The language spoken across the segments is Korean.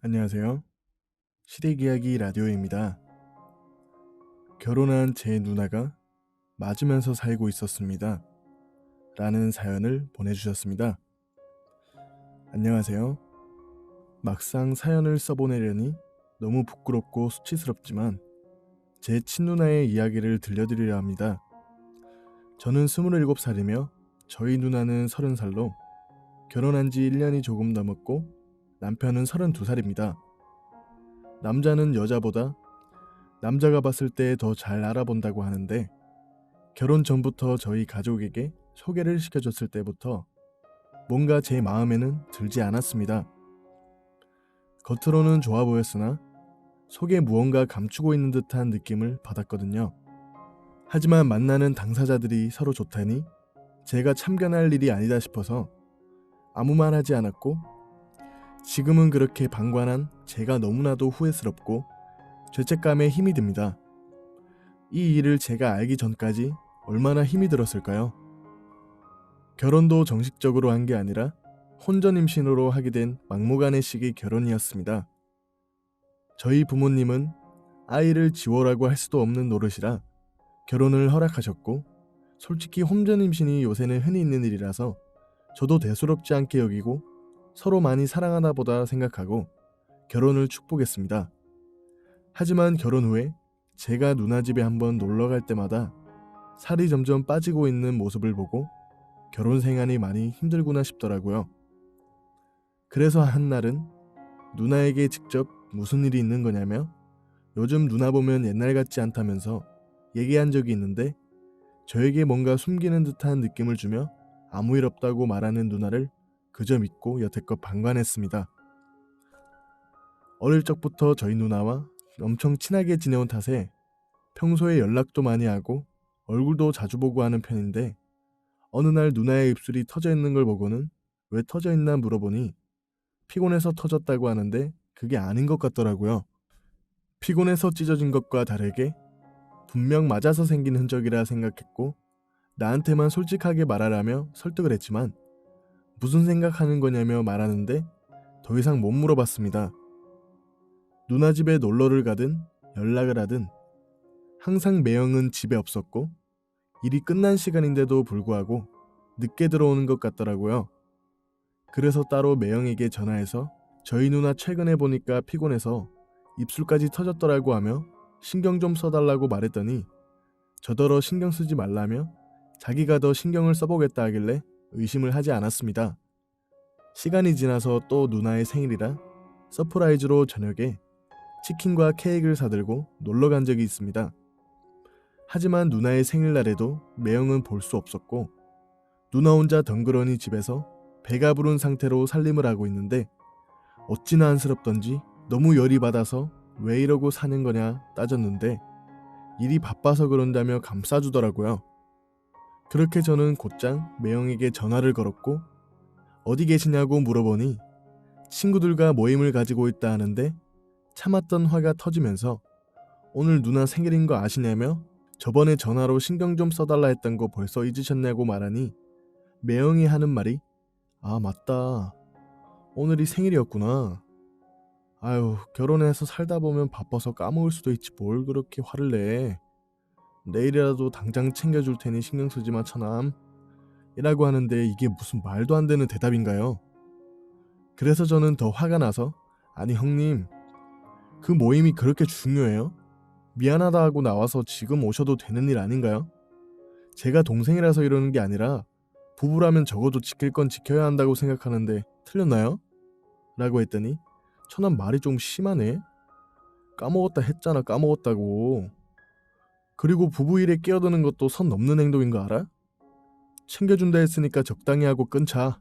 안녕하세요. 시댁 이야기 라디오입니다. 결혼한 제 누나가 맞으면서 살고 있었습니다. 라는 사연을 보내주셨습니다. 안녕하세요. 막상 사연을 써보내려니 너무 부끄럽고 수치스럽지만 제 친누나의 이야기를 들려드리려 합니다. 저는 27살이며 저희 누나는 30살로 결혼한 지 1년이 조금 넘었고 남편은 32살입니다. 남자는 여자보다 남자가 봤을 때 더 잘 알아본다고 하는데 결혼 전부터 저희 가족에게 소개를 시켜줬을 때부터 뭔가 제 마음에는 들지 않았습니다. 겉으로는 좋아 보였으나 속에 무언가 감추고 있는 듯한 느낌을 받았거든요. 하지만 만나는 당사자들이 서로 좋다니 제가 참견할 일이 아니다 싶어서 아무 말 하지 않았고 지금은 그렇게 방관한 제가 너무나도 후회스럽고 죄책감에 힘이 듭니다. 이 일을 제가 알기 전까지 얼마나 힘이 들었을까요? 결혼도 정식적으로 한 게 아니라 혼전 임신으로 하게 된 막무가내 식의 결혼이었습니다. 저희 부모님은 아이를 지워라고 할 수도 없는 노릇이라 결혼을 허락하셨고 솔직히 혼전 임신이 요새는 흔히 있는 일이라서 저도 대수롭지 않게 여기고 서로 많이 사랑하나 보다 생각하고 결혼을 축복했습니다. 하지만 결혼 후에 제가 누나 집에 한번 놀러 갈 때마다 살이 점점 빠지고 있는 모습을 보고 결혼 생활이 많이 힘들구나 싶더라고요. 그래서 한 날은 누나에게 직접 무슨 일이 있는 거냐며 요즘 누나 보면 옛날 같지 않다면서 얘기한 적이 있는데 저에게 뭔가 숨기는 듯한 느낌을 주며 아무 일 없다고 말하는 누나를 그저 믿고 여태껏 방관했습니다. 어릴 적부터 저희 누나와 엄청 친하게 지내온 탓에 평소에 연락도 많이 하고 얼굴도 자주 보고 하는 편인데 어느 날 누나의 입술이 터져 있는 걸 보고는 왜 터져 있나 물어보니 피곤해서 터졌다고 하는데 그게 아닌 것 같더라고요. 피곤해서 찢어진 것과 다르게 분명 맞아서 생긴 흔적이라 생각했고 나한테만 솔직하게 말하라며 설득을 했지만 무슨 생각하는 거냐며 말하는데 더 이상 못 물어봤습니다. 누나 집에 놀러를 가든 연락을 하든 항상 매형은 집에 없었고 일이 끝난 시간인데도 불구하고 늦게 들어오는 것 같더라고요. 그래서 따로 매형에게 전화해서 저희 누나 최근에 보니까 피곤해서 입술까지 터졌더라고 하며 신경 좀 써달라고 말했더니 저더러 신경 쓰지 말라며 자기가 더 신경을 써보겠다 하길래 의심을 하지 않았습니다. 시간이 지나서 또 누나의 생일이라 서프라이즈로 저녁에 치킨과 케이크를 사들고 놀러 간 적이 있습니다. 하지만 누나의 생일날에도 매형은 볼 수 없었고 누나 혼자 덩그러니 집에서 배가 부른 상태로 살림을 하고 있는데 어찌나 안쓰럽던지 너무 열이 받아서 왜 이러고 사는 거냐 따졌는데 일이 바빠서 그런다며 감싸주더라고요. 그렇게 저는 곧장 매형에게 전화를 걸었고 어디 계시냐고 물어보니 친구들과 모임을 가지고 있다 하는데 참았던 화가 터지면서 오늘 누나 생일인 거 아시냐며 저번에 전화로 신경 좀 써달라 했던 거 벌써 잊으셨냐고 말하니 매형이 하는 말이 아 맞다. 오늘이 생일이었구나. 아유 결혼해서 살다 보면 바빠서 까먹을 수도 있지 뭘 그렇게 화를 내 내일이라도 당장 챙겨줄 테니 신경 쓰지 마 처남 이라고 하는데 이게 무슨 말도 안 되는 대답인가요? 그래서 저는 더 화가 나서 아니 형님 그 모임이 그렇게 중요해요? 미안하다 하고 나와서 지금 오셔도 되는 일 아닌가요? 제가 동생이라서 이러는 게 아니라 부부라면 적어도 지킬 건 지켜야 한다고 생각하는데 틀렸나요? 라고 했더니 처남 말이 좀 심하네. 까먹었다 했잖아 까먹었다고. 그리고 부부 일에 끼어드는 것도 선 넘는 행동인 거 알아? 챙겨준다 했으니까 적당히 하고 끊자.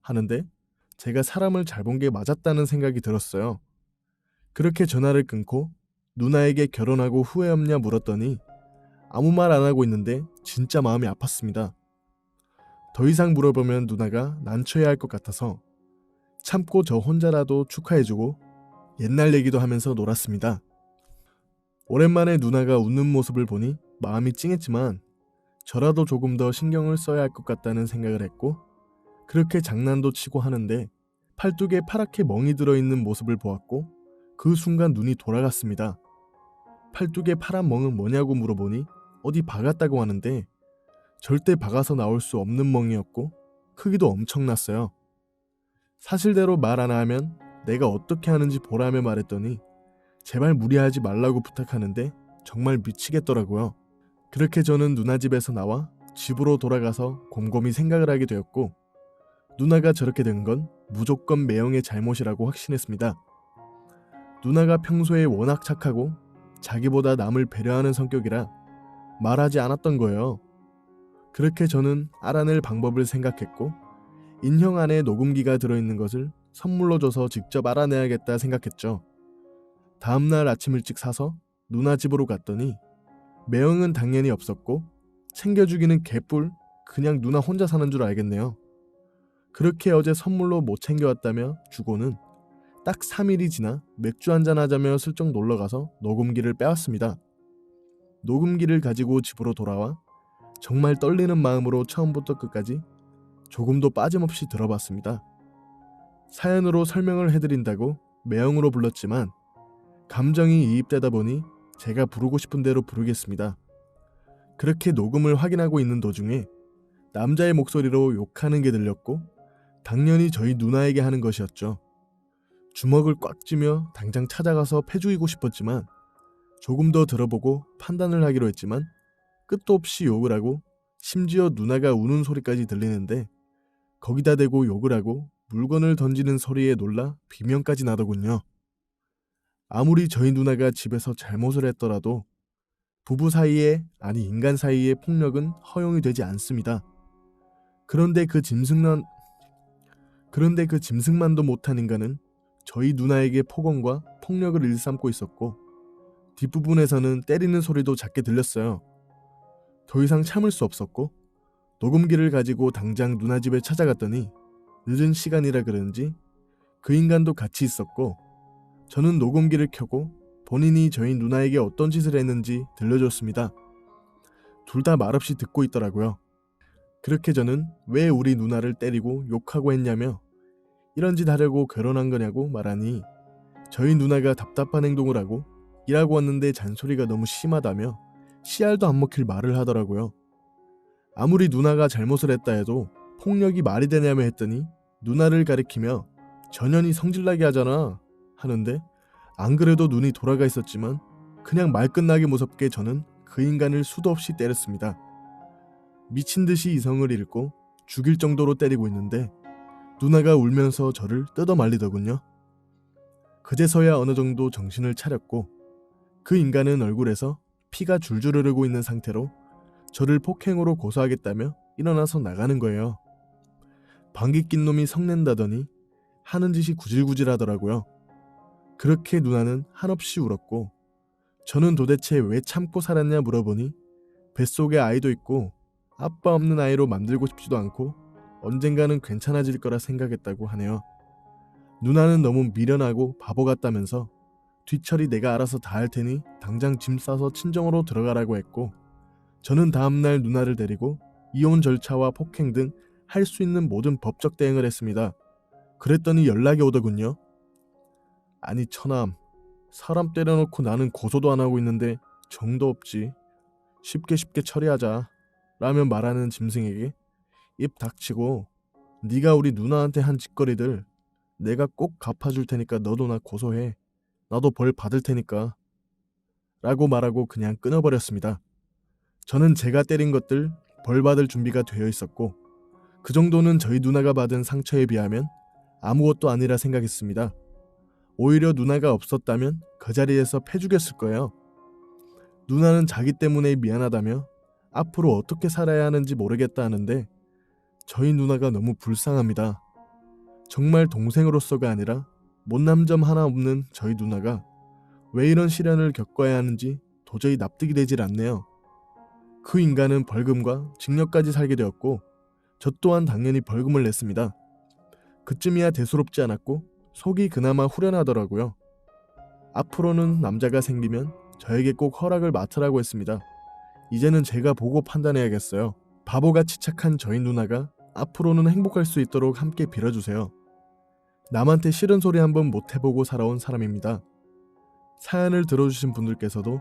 하는데 제가 사람을 잘 본 게 맞았다는 생각이 들었어요. 그렇게 전화를 끊고 누나에게 결혼하고 후회 없냐 물었더니 아무 말 안 하고 있는데 진짜 마음이 아팠습니다. 더 이상 물어보면 누나가 난처해 할것 같아서 참고 저 혼자라도 축하해주고 옛날 얘기도 하면서 놀았습니다. 오랜만에 누나가 웃는 모습을 보니 마음이 찡했지만 저라도 조금 더 신경을 써야 할 것 같다는 생각을 했고 그렇게 장난도 치고 하는데 팔뚝에 파랗게 멍이 들어있는 모습을 보았고 그 순간 눈이 돌아갔습니다. 팔뚝에 파란 멍은 뭐냐고 물어보니 어디 박았다고 하는데 절대 박아서 나올 수 없는 멍이었고 크기도 엄청났어요. 사실대로 말 안 하면 내가 어떻게 하는지 보라며 말했더니 제발 무리하지 말라고 부탁하는데 정말 미치겠더라고요. 그렇게 저는 누나 집에서 나와 집으로 돌아가서 곰곰이 생각을 하게 되었고 누나가 저렇게 된 건 무조건 매형의 잘못이라고 확신했습니다. 누나가 평소에 워낙 착하고 자기보다 남을 배려하는 성격이라 말하지 않았던 거예요. 그렇게 저는 알아낼 방법을 생각했고 인형 안에 녹음기가 들어있는 것을 선물로 줘서 직접 알아내야겠다 생각했죠. 다음날 아침 일찍 사서 누나 집으로 갔더니 매형은 당연히 없었고 챙겨주기는 개뿔 그냥 누나 혼자 사는 줄 알겠네요. 그렇게 어제 선물로 못 챙겨왔다며 주고는 딱 3일이 지나 맥주 한잔 하자며 슬쩍 놀러가서 녹음기를 빼왔습니다. 녹음기를 가지고 집으로 돌아와 정말 떨리는 마음으로 처음부터 끝까지 조금도 빠짐없이 들어봤습니다. 사연으로 설명을 해드린다고 매형으로 불렀지만 감정이 이입되다 보니 제가 부르고 싶은 대로 부르겠습니다. 그렇게 녹음을 확인하고 있는 도중에 남자의 목소리로 욕하는 게 들렸고 당연히 저희 누나에게 하는 것이었죠. 주먹을 꽉 쥐며 당장 찾아가서 패죽이고 싶었지만 조금 더 들어보고 판단을 하기로 했지만 끝도 없이 욕을 하고 심지어 누나가 우는 소리까지 들리는데 거기다 대고 욕을 하고 물건을 던지는 소리에 놀라 비명까지 나더군요. 아무리 저희 누나가 집에서 잘못을 했더라도 부부 사이에 아니 인간 사이의 폭력은 허용이 되지 않습니다. 그런데 그 짐승만 그런데 그 짐승만도 못한 인간은 저희 누나에게 폭언과 폭력을 일삼고 있었고 뒷부분에서는 때리는 소리도 작게 들렸어요. 더 이상 참을 수 없었고 녹음기를 가지고 당장 누나 집에 찾아갔더니 늦은 시간이라 그런지 그 인간도 같이 있었고 저는 녹음기를 켜고 본인이 저희 누나에게 어떤 짓을 했는지 들려줬습니다. 둘 다 말없이 듣고 있더라고요. 그렇게 저는 왜 우리 누나를 때리고 욕하고 했냐며 이런 짓 하려고 결혼한 거냐고 말하니 저희 누나가 답답한 행동을 하고 일하고 왔는데 잔소리가 너무 심하다며 씨알도 안 먹힐 말을 하더라고요. 아무리 누나가 잘못을 했다 해도 폭력이 말이 되냐며 했더니 누나를 가리키며 전현이 성질나게 하잖아 하는데 안 그래도 눈이 돌아가 있었지만 그냥 말 끝나기 무섭게 저는 그 인간을 수도 없이 때렸습니다. 미친 듯이 이성을 잃고 죽일 정도로 때리고 있는데 누나가 울면서 저를 뜯어 말리더군요. 그제서야 어느 정도 정신을 차렸고 그 인간은 얼굴에서 피가 줄줄 흐르고 있는 상태로 저를 폭행으로 고소하겠다며 일어나서 나가는 거예요. 방귀 낀 놈이 성낸다더니 하는 짓이 구질구질하더라고요. 그렇게 누나는 한없이 울었고 저는 도대체 왜 참고 살았냐 물어보니 뱃속에 아이도 있고 아빠 없는 아이로 만들고 싶지도 않고 언젠가는 괜찮아질 거라 생각했다고 하네요. 누나는 너무 미련하고 바보 같다면서 뒤처리 내가 알아서 다 할 테니 당장 짐 싸서 친정으로 들어가라고 했고 저는 다음날 누나를 데리고 이혼 절차와 폭행 등 할 수 있는 모든 법적 대응을 했습니다. 그랬더니 연락이 오더군요. 아니 처남 사람 때려놓고 나는 고소도 안 하고 있는데 정도 없지. 쉽게 쉽게 처리하자. 라며 말하는 짐승에게 입 닥치고 네가 우리 누나한테 한 짓거리들 내가 꼭 갚아줄 테니까 너도 나 고소해. 나도 벌 받을 테니까. 라고 말하고 그냥 끊어버렸습니다. 저는 제가 때린 것들 벌 받을 준비가 되어 있었고 그 정도는 저희 누나가 받은 상처에 비하면 아무것도 아니라 생각했습니다. 오히려 누나가 없었다면 그 자리에서 패죽였을 거예요. 누나는 자기 때문에 미안하다며 앞으로 어떻게 살아야 하는지 모르겠다 하는데 저희 누나가 너무 불쌍합니다. 정말 동생으로서가 아니라 못남 점 하나 없는 저희 누나가 왜 이런 시련을 겪어야 하는지 도저히 납득이 되질 않네요. 그 인간은 벌금과 징역까지 살게 되었고 저 또한 당연히 벌금을 냈습니다. 그쯤이야 대수롭지 않았고 속이 그나마 후련하더라고요. 앞으로는 남자가 생기면 저에게 꼭 허락을 맡으라고 했습니다. 이제는 제가 보고 판단해야겠어요. 바보같이 착한 저희 누나가 앞으로는 행복할 수 있도록 함께 빌어주세요. 남한테 싫은 소리 한번 못 해보고 살아온 사람입니다. 사연을 들어주신 분들께서도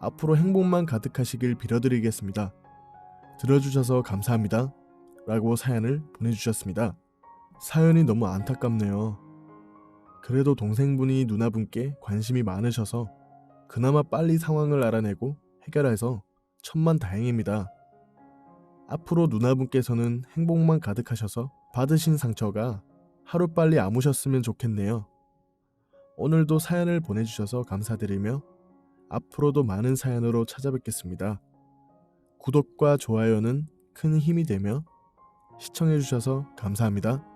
앞으로 행복만 가득하시길 빌어드리겠습니다. 들어주셔서 감사합니다. 라고 사연을 보내주셨습니다. 사연이 너무 안타깝네요. 그래도 동생분이 누나분께 관심이 많으셔서 그나마 빨리 상황을 알아내고 해결해서 천만 다행입니다. 앞으로 누나분께서는 행복만 가득하셔서 받으신 상처가 하루빨리 아무셨으면 좋겠네요. 오늘도 사연을 보내주셔서 감사드리며 앞으로도 많은 사연으로 찾아뵙겠습니다. 구독과 좋아요는 큰 힘이 되며 시청해주셔서 감사합니다.